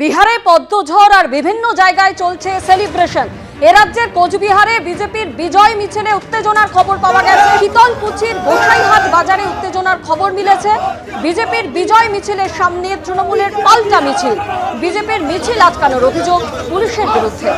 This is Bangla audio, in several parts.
বিহারে পদ্মঝড় আর বিভিন্ন জায়গায় চলছে সেলিব্রেশন এ রাজ্যের কোচবিহারে বিজেপির বিজয় মিছিলে উত্তেজনার খবর পাওয়া গেছে। শীতলকুচির গোসাইহাট বাজারে উত্তেজনার খবর মিলেছে। বিজেপির বিজয় মিছিলের সামনে তৃণমূলের পাল্টা মিছিল। বিজেপির মিছিল আটকানোর অভিযোগ পুলিশের বিরুদ্ধে।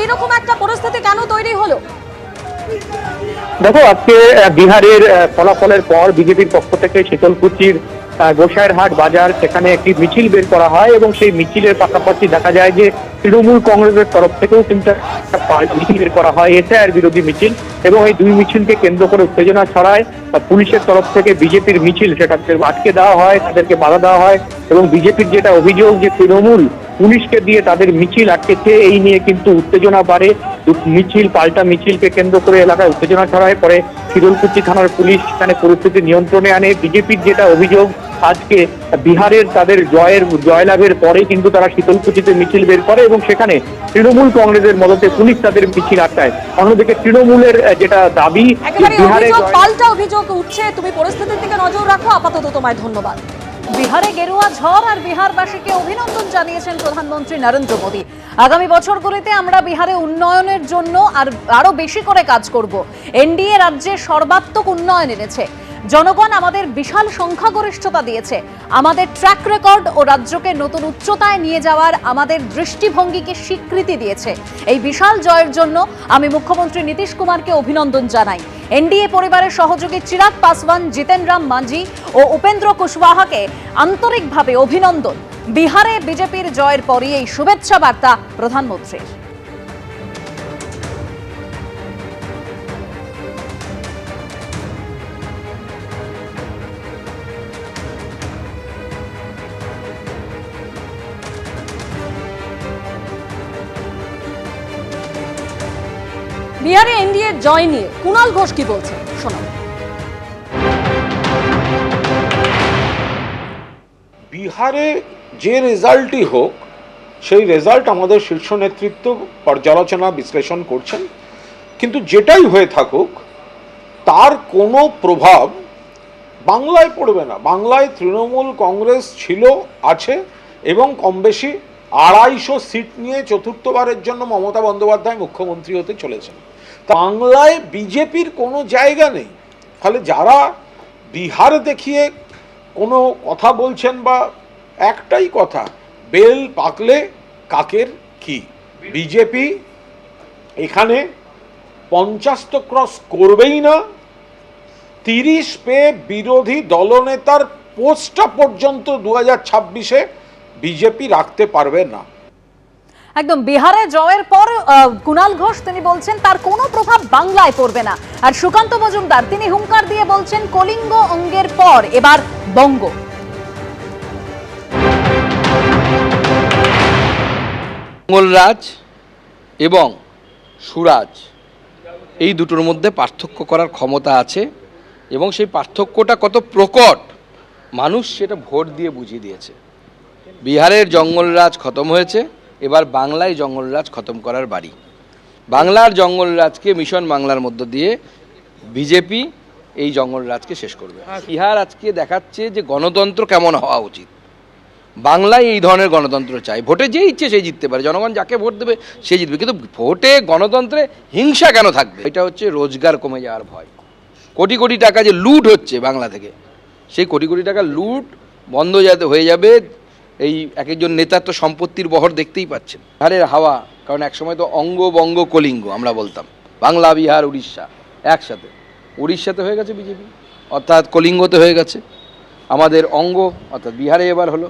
এইরকম একটা পরিস্থিতি কেন তৈরি হলো? দেখো, আজকে বিহারের ফলাফলের পর বিজেপির পক্ষ থেকে শীতলকুচির গোসাইরহাট বাজার সেখানে একটি মিছিল বের করা হয় এবং সেই মিছিলের পাশাপাশি দেখা যায় যে তৃণমূল কংগ্রেসের তরফ থেকেও কিন্তু মিছিল বের করা হয়, এসআইআর বিরোধী মিছিল এবং এই দুই মিছিলকে কেন্দ্র করে উত্তেজনা ছড়ায় পুলিশের তরফ থেকে বিজেপির মিছিল সেটাকে আটকে দেওয়া হয়, তাদেরকে বাধা দেওয়া হয় এবং বিজেপির যেটা অভিযোগ যে তৃণমূল পুলিশকে দিয়ে তাদের মিছিল আটকেছে। এই নিয়ে কিন্তু উত্তেজনা বাড়ে। মিছিল পাল্টা মিছিলকে কেন্দ্র করে এলাকায় উত্তেজনা ছড়ায়। পরে শিরলকুচি থানার পুলিশ সেখানে পরিস্থিতি নিয়ন্ত্রণে আনে। বিজেপির যেটা অভিযোগ আজকে বিহারের তাদের জয়ের জয়লাভের পরে কিন্তু তারা শীতলকুচিতে মিছিল বের করে এবং সেখানে তৃণমূল কংগ্রেসের মদতে পুলিশ তাদের মিছিল আটকায়। অন্যদিকে তৃণমূলের যেটা দাবি বিহারে পাল্টা অভিযোগ উঠছে। তুমি পরিস্থিতির দিকে নজর রাখো। আপাতত তোমায় ধন্যবাদ। বিহারে গেরুয়া ঝড় আর বিহারবাসীকে অভিনন্দন জানিয়েছেন প্রধানমন্ত্রী নরেন্দ্র মোদী। আগামী বছরগুলিতে আমরা বিহারে উন্নয়নের জন্য আর আরও বেশি করে কাজ করব। এনডিএ রাজ্যে সর্বাত্মক উন্নয়ন এনেছে। জনগণ আমাদের বিশাল সংখ্যাগরিষ্ঠতা দিয়েছে। আমাদের ট্র্যাক রেকর্ড ও রাজ্যকে নতুন উচ্চতায় নিয়ে যাওয়ার আমাদের দৃষ্টিভঙ্গিকে স্বীকৃতি দিয়েছে। এই বিশাল জয়ের জন্য আমি মুখ্যমন্ত্রী নীতিশ কুমারকে অভিনন্দন জানাই। এনডিএ পরিবারের সহযোগী চিরাগ পাসওয়ান জিতেন রাম মাঝি ও উপেন্দ্র কুশওয়াহাকে আন্তরিকভাবে অভিনন্দন। বিহারে বিজেপির জয়ের পরই এই শুভেচ্ছা বার্তা প্রধানমন্ত্রীর। বিহারে এনডিএ জয় নিয়ে কুণাল ঘোষ কি বলছে শোনাবো বিহারে যে রেজাল্টই হোক, সেই রেজাল্ট আমাদের শীর্ষ নেতৃত্ব পর্যালোচনা বিশ্লেষণ করছেন। কিন্তু যেটাই হয়ে থাকুক, তার কোনো প্রভাব বাংলায় পড়বে না। বাংলায় তৃণমূল কংগ্রেস ছিল, আছে, এবং কম বেশি আড়াইশো সিট নিয়ে চতুর্থবারের জন্য মমতা বন্দ্যোপাধ্যায় মুখ্যমন্ত্রী হতে চলেছেন। বাংলায় বিজেপির কোনো জায়গা নেই। ফলে যারা বিহার দেখিয়ে কোনো কথা বলছেন বা একটাই কথা, বেল পাকলে কাকের কি? বিজেপি এখানে পঞ্চাশ তো ক্রস করবেই না। তিরিশ পেয়ে বিরোধী দলনেতার পোস্টটা পর্যন্ত দু হাজার ছাব্বিশে বিজেপি রাখতে পারবে না। একদম বিহারে জয়ের পর কুণাল ঘোষ তিনি বলছেন তার কোনো প্রভাব বাংলায় পড়বে না। আর সুকান্ত মজুমদার তিনি হুঙ্কার দিয়ে বলছেন কলিঙ্গ অঙ্গের পর এবার বঙ্গ। মঙ্গলরাজ এবং সুরাজ এই দুটোর মধ্যে পার্থক্য করার ক্ষমতা আছে এবং সেই পার্থক্যটা কত প্রকট মানুষ সেটা ভোট দিয়ে বুঝিয়ে দিয়েছে। বিহারের জঙ্গলরাজ খতম হয়েছে এবার বাংলায় জঙ্গলরাজ খতম করার বাড়ি। বাংলার জঙ্গলরাজকে মিশন বাংলার মধ্য দিয়ে বিজেপি এই জঙ্গলরাজকে শেষ করবে। বিহার আজকে দেখাচ্ছে যে গণতন্ত্র কেমন হওয়া উচিত। বাংলায় এই ধরনের গণতন্ত্র চাই। ভোটে যে ইচ্ছে সে জিততে পারে। জনগণ যাকে ভোট দেবে সে জিতবে। কিন্তু ভোটে গণতন্ত্রে হিংসা কেন থাকবে? এটা হচ্ছে রোজগার কমে যাওয়ার ভয়। কোটি কোটি টাকা যে লুট হচ্ছে বাংলা থেকে সেই কোটি কোটি টাকা লুট বন্ধ যাতে হয়ে যাবে এই এক একজন নেতার তো সম্পত্তির বহর দেখতেই পাচ্ছেন। বিহারের হাওয়া, কারণ একসময় তো অঙ্গ বঙ্গ কলিঙ্গ আমরা বলতাম। বাংলা, বিহার, উড়িষ্যা একসাথে। উড়িষ্যাতে হয়ে গেছে বিজেপি, অর্থাৎ কলিঙ্গতে হয়ে গেছে। আমাদের অঙ্গ, অর্থাৎ বিহারে এবার হলো,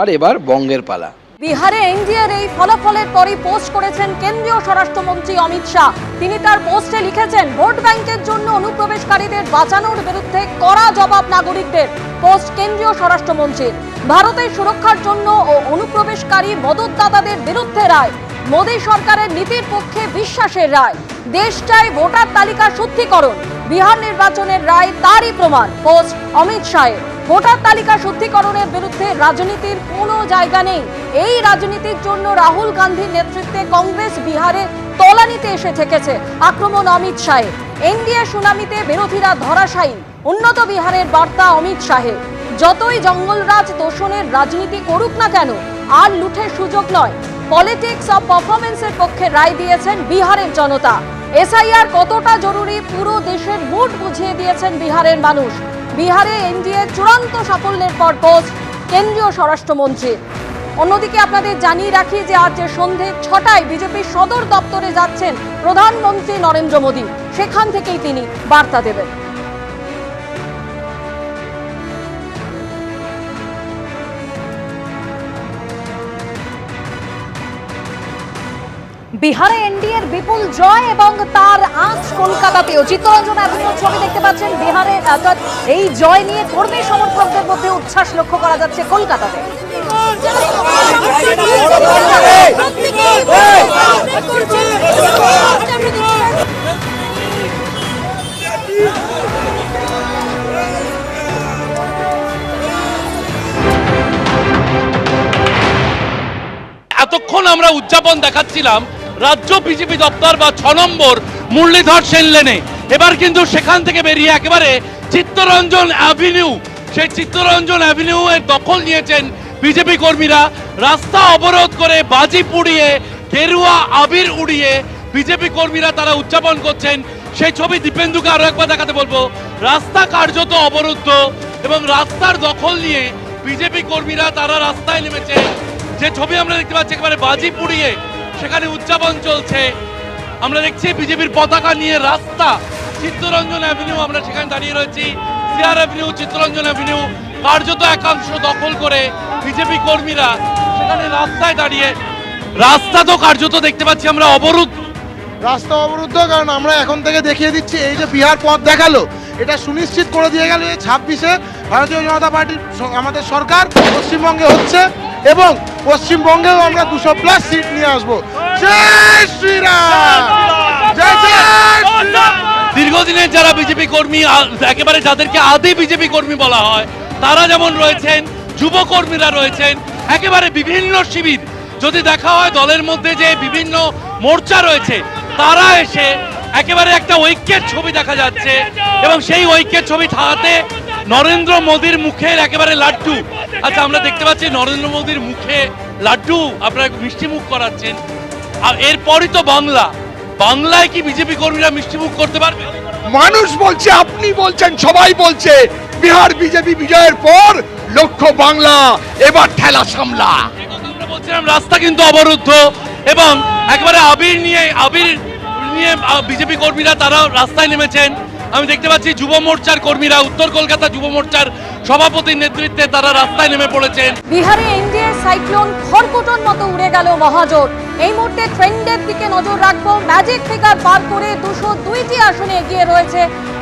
আর এবার বঙ্গের পালা। বিহারে এনডিএর এই ফলাফলের পরই পোস্ট করেছেন কেন্দ্রীয় স্বরাষ্ট্রমন্ত্রী অমিত শাহ। তিনি তার পোস্টে লিখেছেন, ভোট ব্যাংকের জন্য অনুপ্রবেশকারীদের বাঁচানোর বিরুদ্ধে কড়া জবাব নাগরিকদের, পোস্ট কেন্দ্রীয় স্বরাষ্ট্রমন্ত্রীর। ভারতের সুরক্ষার জন্য ও অনুপ্রবেশকারী মদতদাতাদের বিরুদ্ধে রায়, মোদী সরকারের নীতির পক্ষে বিশ্বাসের রায় দেশটাই ভোটার তালিকা শুদ্ধিকরণ, বিহার নির্বাচনের রায় তারই প্রমাণ, পোস্ট অমিত শাহের। ভোটার তালিকা শুদ্ধিকরণের বিরুদ্ধে রাজনীতির কোনো জায়গা নেই। এই রাজনীতির জন্য রাহুল গান্ধীর নেতৃত্বে কংগ্রেস বিহারে তলানিতে এসে ঠেকেছে আক্রমণ অমিত শাহের এনডিএ সুনামিতে বিরোধীরা ধরাশায়ী। উন্নত বিহারের বার্তা অমিত শাহের যতই জঙ্গলরাজ দোষণের রাজনীতি করুক না কেন, আর লুঠের সুযোগ নয়। পলিটিক্স অব পারফরমেন্সের পক্ষে রায় দিয়েছেন বিহারের জনতা। এসআইআর কতটা জরুরি পুরো দেশের মুড বুঝিয়ে দিয়েছেন বিহারের মানুষ। বিহারে এনডিএ চূড়ান্ত সাফল্যের পর পোস্ট কেন্দ্রীয় স্বরাষ্ট্রমন্ত্রী। অন্যদিকে আপনাদের জানিয়ে রাখি যে আজ সন্ধে ছটায় বিজেপির সদর দপ্তরে যাচ্ছেন প্রধানমন্ত্রী নরেন্দ্র মোদী। সেখান থেকেই তিনি বার্তা দেবেন। বিহারে এনডিএর বিপুল জয় এবং তার আঁচ কলকাতাতেও। চিত্তরঞ্জন অ্যাভিনিউ ছবি দেখতে পাচ্ছেন। বিহারে, অর্থাৎ এই জয় নিয়ে কর্মী সমর্থকদের মধ্যে উচ্ছ্বাস লক্ষ্য করা যাচ্ছে কলকাতাতে। এতক্ষণ আমরা উদযাপন দেখাচ্ছিলাম রাজ্য বিজেপি দপ্তর বা ছ নম্বর মুরলীধর সেন লেনে। এবার কিন্তু সেখান থেকে বেরিয়ে একেবারে চিত্তরঞ্জন অ্যাভিনিউ। সেই চিত্তরঞ্জন অ্যাভিনিউ এর দখল নিয়েছেন বিজেপি কর্মীরা। রাস্তা অবরোধ করে বাজি পুড়িয়ে, গেরুয়া আবির উড়িয়ে বিজেপি কর্মীরা তারা উদযাপন করছেন। সেই ছবি দীপেন্দুকে আরও একবার দেখাতে বলব। রাস্তা কার্যত অবরুদ্ধ এবং রাস্তার দখল নিয়ে বিজেপি কর্মীরা তারা রাস্তায় নেমেছে। যে ছবি আমরা দেখতে পাচ্ছি, একেবারে বাজি পুড়িয়ে সেখানে উদযাপন চলছে। আমরা দেখছি বিজেপির পতাকা নিয়ে রাস্তা, চিত্তরঞ্জন অ্যাভিনিউ আমরা সেখানে দাঁড়িয়ে রয়েছি। সিআর অ্যাভিনিউ চিত্তরঞ্জন অ্যাভিনিউ কার্যত একাংশ দখল করে বিজেপি কর্মীরা সেখানে রাস্তায় দাঁড়িয়ে, রাস্তা তো কার্যত দেখতে পাচ্ছি আমরা অবরোধ রাস্তা অবরুদ্ধ, কারণ আমরা এখন থেকে দেখিয়ে দিচ্ছি, এই যে বিহার পথ দেখাল, এটা সুনিশ্চিত করে দিয়ে গেল এই ছাব্বিশে ভারতীয় জনতা পার্টির আমাদের সরকার পশ্চিমবঙ্গে হচ্ছে এবং পশ্চিমবঙ্গেও আমরা দুশো প্লাস সিট নিয়ে আসব। দীর্ঘদিনের যারা বিজেপি কর্মী একেবারে যাদেরকে আদি বিজেপি কর্মী বলা হয়, তারা যেমন রয়েছেন, যুব কর্মীরা রয়েছেন, একেবারে বিভিন্ন শিবির। যদি দেখা হয় দলের মধ্যে যে বিভিন্ন মোর্চা রয়েছে, তারা এসে একেবারে একটা ঐক্যের ছবি দেখা যাচ্ছে এবং সেই ঐক্যের ছবি ঠাতে নরেন্দ্র মোদীর মুখের একেবারে লাড্ডু। আচ্ছা আমরা দেখতে পাচ্ছি নরেন্দ্র মোদীর মুখে লাড্ডু। আপনারা মিষ্টি মুখ করাচ্ছেন। আর এরপরই তো বাংলা। বাংলায় কি বিজেপি কর্মীরা মিষ্টিমুখ করতে পারবে? মানুষ বলছে আপনি বলছেন সবাই বলছে বিহার বিজেপি বিজয়ের পর লক্ষ্য বাংলা এবার ঠেলা সামলা। বলছিলাম রাস্তা কিন্তু অবরুদ্ধ। এবং একেবারে আবির নিয়ে আবির নিয়ে বিজেপি কর্মীরা তারা রাস্তায় নেমেছেন। আমি দেখতে পাচ্ছি যুব মোর্চার কর্মীরা, উত্তর কলকাতা যুব মোর্চার সভাপতির নেতৃত্বে তারা রাস্তায় নেমে পড়েছেন। বিহারে এনডিএ সাইক্লোন খড়কুটোর মতো উড়ে গেল মহাজোট। এই মুহূর্তে ট্রেন্ডের দিকে নজর রাখব। ম্যাজিক ফিগার পার করে দুশো দুইটি আসনে এগিয়ে রয়েছে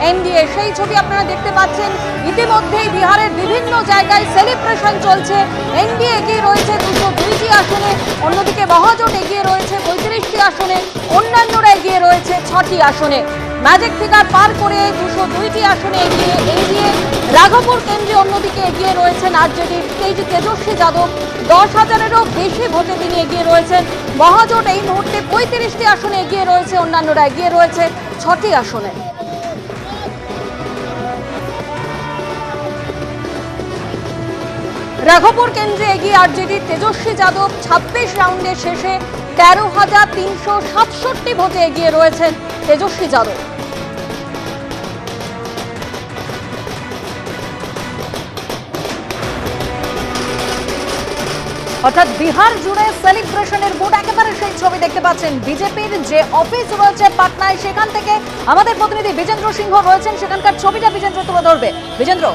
এনডিএ। সেই ছবি আপনারা দেখতে পাচ্ছেন। ইতিমধ্যেই বিহারের বিভিন্ন জায়গায় সেলিব্রেশন চলছে। এনডিএ এগিয়ে রয়েছে দুশো দুইটি আসনে। অন্যদিকে মহাজোট এগিয়ে রয়েছে পঁয়ত্রিশটি আসনে। অন্যান্যরা এগিয়ে রয়েছে ছটি আসনে। ম্যাজিক ফিগার পার করে দুশো দুইটি আসনে এগিয়ে এগিয়ে রাঘবপুর কেন্দ্রে অন্যদিকে এগিয়ে রয়েছেন আরজেডির তেজি তেজস্বী যাদব, দশ হাজারেরও বেশি ভোটে তিনি এগিয়ে রয়েছেন। মহাজোট এই মুহূর্তে পঁয়ত্রিশটি আসনে এগিয়ে রয়েছে, অন্যান্যরা এগিয়ে রয়েছে ছটি আসনে। রাঘবপুর কেন্দ্রে এগিয়ে আরজেডি তেজস্বী যাদব ছাব্বিশ রাউন্ডের শেষে তেরো হাজার তিনশো সাতষট্টি ভোটে এগিয়ে রয়েছেন তেজস্বী যাদব। অর্থাৎ বিহার জুড়ে সেলিব্রেশনের মুড একেবারে সেই ছবি দেখতে পাচ্ছেন। বিজেপির যে অফিস রয়েছে পাটনায়, সেখান থেকে আমাদের প্রতিনিধি বিজেন্দ্র সিংহ রয়েছেন। সেখানকার ছবিটা বিজেন্দ্র তুলে ধরবে। বিজেন্দ্র।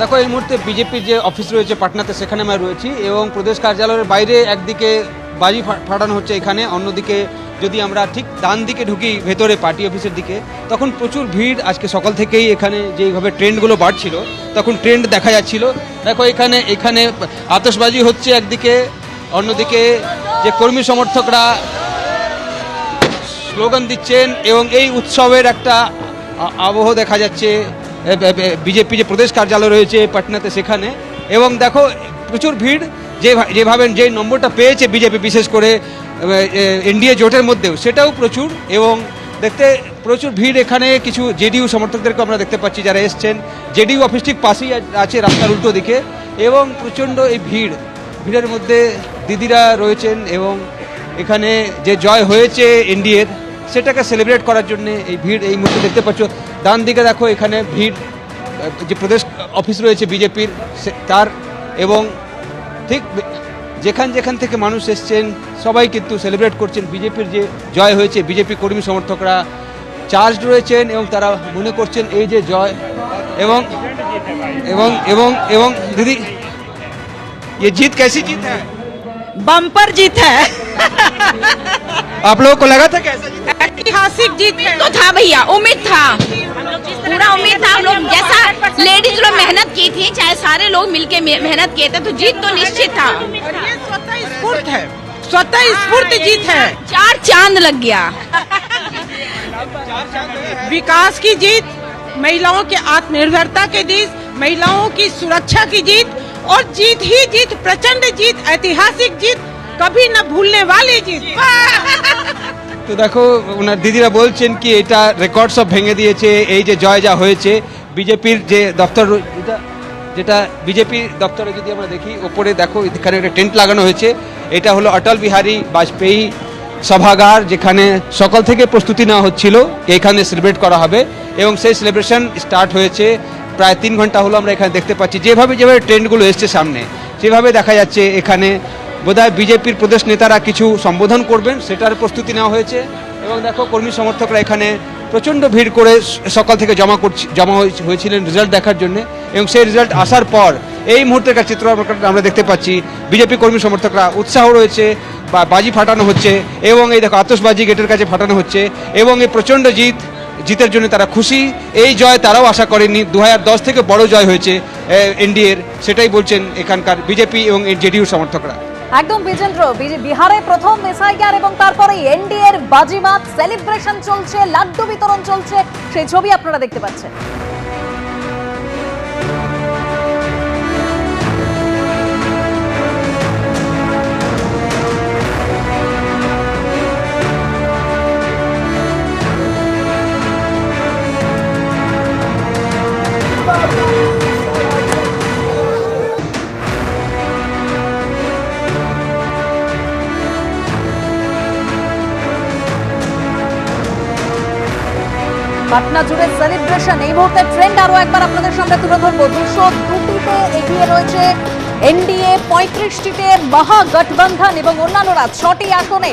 দেখো, এই মুহূর্তে বিজেপির যে অফিস রয়েছে পাটনাতে, সেখানে আমরা রয়েছি এবং প্রদেশ কার্যালয়ের বাইরে একদিকে বাজি ফাটানো হচ্ছে এখানে, অন্যদিকে যদি আমরা ঠিক ডান দিকে ঢুকি ভেতরে পার্টি অফিসের দিকে, তখন প্রচুর ভিড়। আজকে সকাল থেকেই এখানে যেইভাবে ট্রেন্ডগুলো বাড়ছিল, তখন ট্রেন্ড দেখা যাচ্ছিল। দেখো এখানে এখানে আতশবাজি হচ্ছে একদিকে, অন্যদিকে যে কর্মী সমর্থকরা স্লোগান দিচ্ছেন এবং এই উৎসবের একটা আবহ দেখা যাচ্ছে। বিজেপি যে প্রদেশ কার্যালয় রয়েছে পাটনাতে সেখানে। এবং দেখো, প্রচুর ভিড়। যে যেভাবে যে নম্বরটা পেয়েছে বিজেপি বিশেষ করে এনডিএ জোটের মধ্যেও সেটাও প্রচুর এবং দেখতে প্রচুর ভিড় এখানে কিছু জেডিইউ সমর্থকদেরকে আমরা দেখতে পাচ্ছি যারা এসছেন। জেডিইউ অফিস ঠিক পাশেই আছে রাস্তার উল্টো দিকে এবং প্রচণ্ড এই ভিড়। ভিড়ের মধ্যে দিদিরা রয়েছেন এবং এখানে যে জয় হয়েছে এনডিএর সেটাকে সেলিব্রেট করার জন্য এই ভিড় এই মুহূর্তে দেখতে পাচ্ছ। ডান দিকে দেখো এখানে ভিড় যে প্রদেশ অফিস রয়েছে বিজেপির তার এবং ঠিক যেখান যেখান থেকে মানুষ এসছেন সবাই কিন্তু সেলিব্রেট করছেন বিজেপির যে জয় হয়েছে বিজেপি কর্মী সমর্থকরা চার্জ রয়েছেন এবং তারা মনে করছেন এই যে জয় এবং এবং এবং এবং দিদি ये जीत कैसी जीत है बम्पर जीत है आप लोगों को लगा था कैसा जीत ऐतिहासिक जीत है तो था भैया उम्मीद था पूरा उम्मीद था लोग जैसा लेडीज़ लोग मेहनत की थी चाहे सारे लोग मिलके मेहनत किए थे तो जीत तो निश्चित था। स्फूर्त है। स्वतः स्फूर्त जीत है। चार चाँद लग गया। विकास की जीत महिलाओं के आत्मनिर्भरता के जीत महिलाओं की सुरक्षा की जीत और जीत ही जीत प्रचंड जीत ऐतिहासिक जीत कभी न भूलने वाली जीत। তো দেখো ওনার দিদিরা বলছেন কি, এটা রেকর্ড সব ভেঙে দিয়েছে, এই যে জয় যা হয়েছে, বিজেপির যে দপ্তর, যেটা বিজেপি দপ্তরে যদি আমরা দেখি, ওপরে দেখো, এখানে একটা টেন্ট লাগানো হয়েছে, এটা হলো অটল বিহারী বাজপেয়ী সভাগার, যেখানে সকাল থেকে প্রস্তুতি নেওয়া হচ্ছিল, এখানে সেলিব্রেট করা হবে, এবং সেই সেলিব্রেশন স্টার্ট হয়েছে, প্রায় তিন ঘণ্টা হলো আমরা এখানে দেখতে পাচ্ছি। যেভাবে যেভাবে ট্রেন্ডগুলো এসছে সামনে, সেভাবে দেখা যাচ্ছে এখানে বোধহয় বিজেপির প্রদেশ নেতারা কিছু সম্বোধন করবেন, সেটার প্রস্তুতি নেওয়া হয়েছে। এবং দেখো, কর্মী সমর্থকরা এখানে প্রচণ্ড ভিড় করে সকাল থেকে জমা করছি, জমা হয়েছে- হয়েছিলেন রেজাল্ট দেখার জন্য। এবং সেই রেজাল্ট আসার পর, এই মুহূর্তের চিত্র আমরা- দেখতে পাচ্ছি, বিজেপি কর্মী সমর্থকরা উৎসাহ রয়েছে, বা বাজি ফাটানো হচ্ছে, এবং এই দেখো, আতশবাজি গেটের কাছে ফাটানো হচ্ছে, এবং এই প্রচণ্ড জিত, জিতের জন্য তারা খুশি। এই জয় তারাও আশা করেনি দু হাজার দশ থেকে বড় জয় হয়েছে এনডিএর, সেটাই বলছেন এখানকার বিজেপি এবং জেডিইউ সমর্থকরা। একদম বিজেন্দ্র বিজে- বিহারে প্রথম মেসাইগার এবং তারপরে এনডিএর বাজিমাত সেলিব্রেশন চলছে, লাড্ডু বিতরণ চলছে, সেই ছবি আপনারা দেখতে পাচ্ছেন। পাটনা জুড়ে সেলিব্রেশন এই মুহূর্তে ট্রেন্ড আরও একবার আপনাদের সামনে তুলে ধরবো। দুশো দুটিতে এগিয়ে রয়েছে এনডিএ পঁয়ত্রিশটিতে মহাগঠবন্ধন এবং অন্যান্যরা। ছটি আসনে